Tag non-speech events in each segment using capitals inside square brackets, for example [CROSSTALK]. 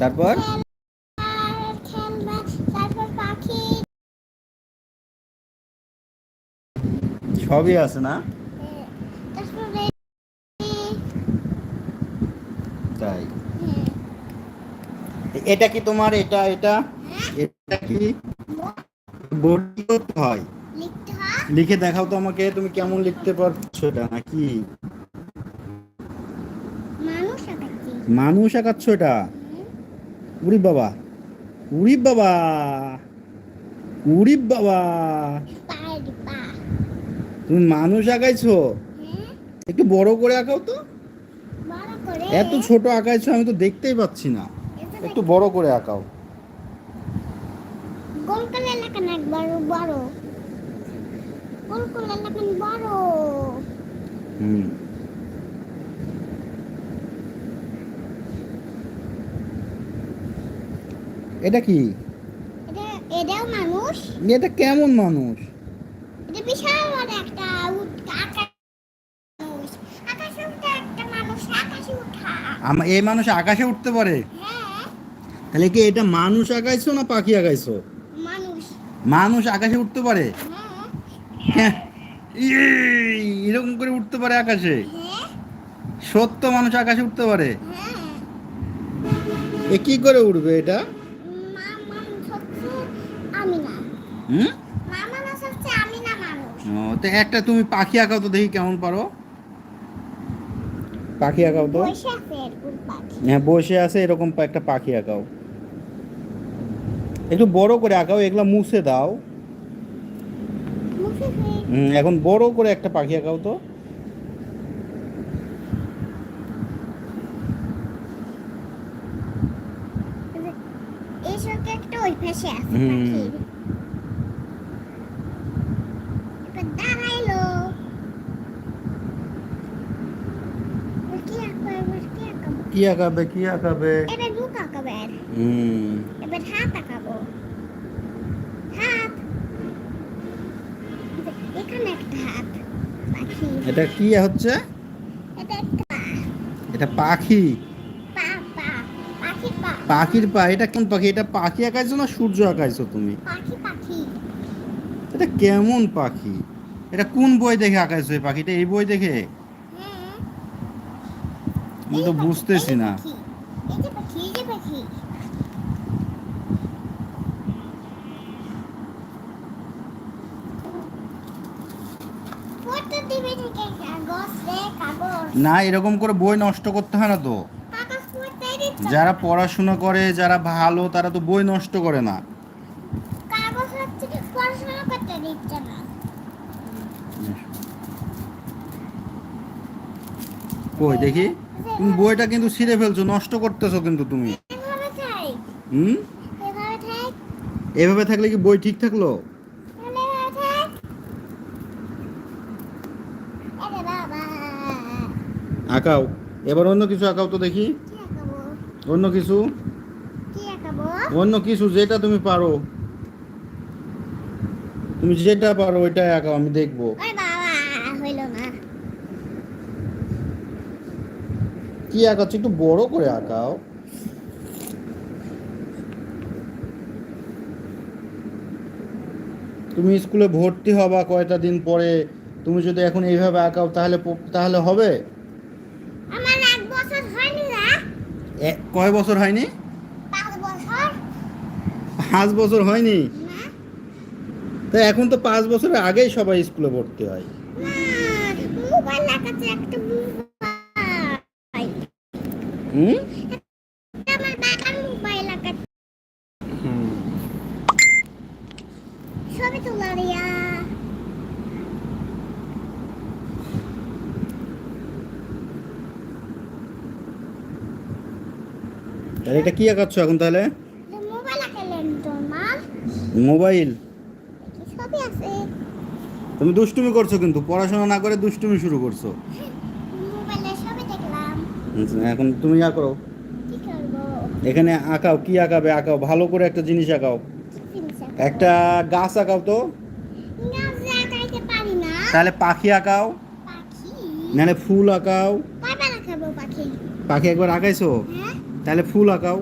তারপর? সবই আছে না? তাই। এটা কি তোমার? এটা এটা? এটা কি? বোর্ড হয়। লিখে দেখাও তো আমাকে তুমি কেমন লিখতে পারছ এটা নাকি? মানুষ আঁকাচ্ছ এটা? উরি বাবা উরি বাবা উরি বাবা। তুমি মানুষ আঁকাইছো? হ্যাঁ। একটু বড় করে আঁকাও তো। এত ছোট আঁকাইছো আমি তো দেখতেই পাচ্ছি না। একটু বড় করে আঁকাও। বড়। বড়। হুম। এটা কি? এটাও মানুষ? এটা কেমন মানুষ? এটা বিশাল বড় একটা এই মানুষ আকাশে উঠতে পারে? হ্যাঁ। তাহলে কি এটা মানুষ আঁকাইছো না পাখি আঁকাইছো মানুষ। মানুষ আকাশে উঠতে পারে? হ্যাঁ। [LAUGHS] ইয়ে, এরকম করে উঠতে পারে আকাশে? হ্যাঁ। সত্য মানুষ আকাশে উঠতে পারে? হ্যাঁ। এ কি করে উঠবে এটা মা মানুষ হচ্ছে আমি না হুম? ও তো একটা তুমি পাখি আঁকাও তো দেখি কেমন পারো। পাখি আঁকাও তো? হ্যাঁ বসে আছে এরকম একটা পাখি আঁকাও। একটু বড় করে আঁকাও এগুলা মুছে দাও। এখন বড় করে একটা পাখি আঁকাও তো। একটা ওই পাশে আছে হুম। পাখির এবার দাঁড়াইলো এবার কি আঁকবো এবার কি আঁকাবো কি আঁকাবে কি আঁকাবে এবার মুখ আঁকাবো হুম। এবার হাত আঁকাবো হাত। এখানে একটা হাত। পাখি। এটা কি হচ্ছে? এটা একটা এটা পাখি? পাখির পা। এটা কোন পাখি? এটা পাখি আঁকাইছো না সূর্য আঁকাইছো তুমি? এটা কেমন পাখি? এটা কোন বই দেখে আঁকাইছো এই পাখিটা? এই বই দেখে হ্যাঁ আমি তো এই পাখি, বুঝতেছি এই না পাখি, এই যে পাখি এই যে পাখি ফটো দিবে থেকে কাগজ রে কাগজ। না এরকম করে বই নষ্ট করতে হয় না তো। যারা পড়াশোনা করে যারা ভালো তারা তো বই নষ্ট করে না। না। কই দেখি। তুমি বইটা কিন্তু ছিঁড়ে ফেলছো নষ্ট করতেছো কিন্তু তুমি। এভাবে হুম? এভাবে থাকলে কি বই ঠিক থাকল? আঁকাও। এবার অন্য কিছু আঁকাও তো দেখি। অন্য কিছু? অন্য কিছু যেটা তুমি পারো। তুমি যেটা পারো ওইটাই আঁকাও আমি দেখব ওই বাবা হইল না কি আঁকাচ্ছ? একটু বড় করে আঁকাও। তুমি স্কুলে ভর্তি হবা কয়টা দিন পরে। তুমি যদি এখন এইভাবে আঁকাও তাহলে তাহলে হবে? আমার এক বছর হয়নি না। কয় বছর হয়নি? পাঁচ বছর। হয়নি? তো এখন তো পাঁচ বছরের আগেই সবাই স্কুলে ভর্তি হয়। মোবাইল একটা হুম? ছবি তোলা রিয়া তাহলে এটা কি আঁকাচ্ছ এখন তাহলে? মোবাইল? তুমি দুষ্টুমি করছ কিন্তু পড়াশোনা না করে দুষ্টুমি শুরু করছ। এখন তুমি ইয়া করো। এখানে আঁকাও, কি আঁকাবে আঁকাও? ভালো করে একটা জিনিস আঁকাও। একটা গাছ আঁকাও তো। তাহলে পাখি আঁকাও। নাহলে ফুল আঁকাও। পাখি একবার আঁকাইছো? তাহলে ফুল আঁকাও।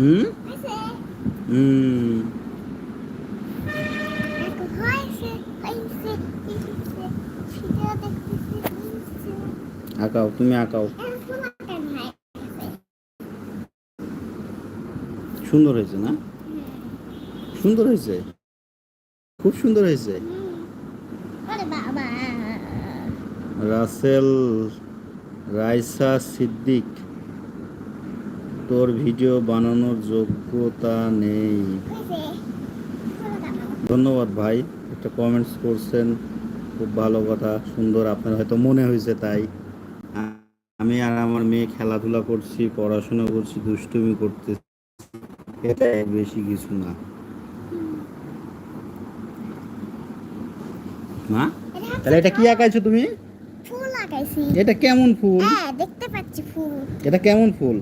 হুম আছে হুম হয়েছে আঁকাও তুমি আঁকাও। সুন্দর হয়েছে না? সুন্দর হয়েছে? খুব সুন্দর হয়েছে। রাসেল রাইসা সিদ্দিক। তোর ভিডিও বানানোর যোগ্যতা নেই। ধন্যবাদ ভাই একটা কমেন্টস করছেন। খুব ভালো কথা সুন্দর। আপনার হয়তো মনে হয়েছে তাই। আমি আর আমার মেয়ে খেলাধুলা করছি পড়াশোনা করছি দুষ্টুমি করতে এটাই বেশি কিছু না। মা এটা তাহলে এটা কি আঁকাইছো তুমি? ফুল লাগাইছি এটা কেমন ফুল? হ্যাঁ দেখতে পাচ্ছি ফুল। এটা কেমন ফুল?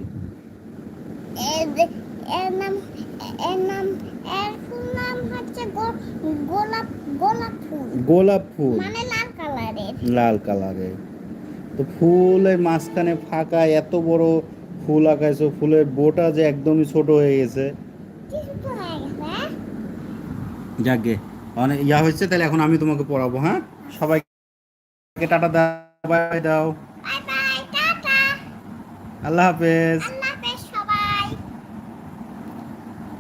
এর নাম এর নাম এর ফুল নাম হচ্ছে গোলাপ গোলাপ ফুল। গোলাপ ফুল। মানে লাল কালারের। লাল কালারের। তো ফুলের মাঝখানে ফাঁকা এত বড় ফুল আঁকাইছো ফুলের বোটা যে একদমই ছোট হয়ে গেছে। হয়ে? যাকে। অনেক ইয়া হয়েছে তাহলে এখন আমি তোমাকে পড়াবো হ্যাঁ? সবাইকে টাটা দাও বাই দাও। আল্লাহ হাফেজ।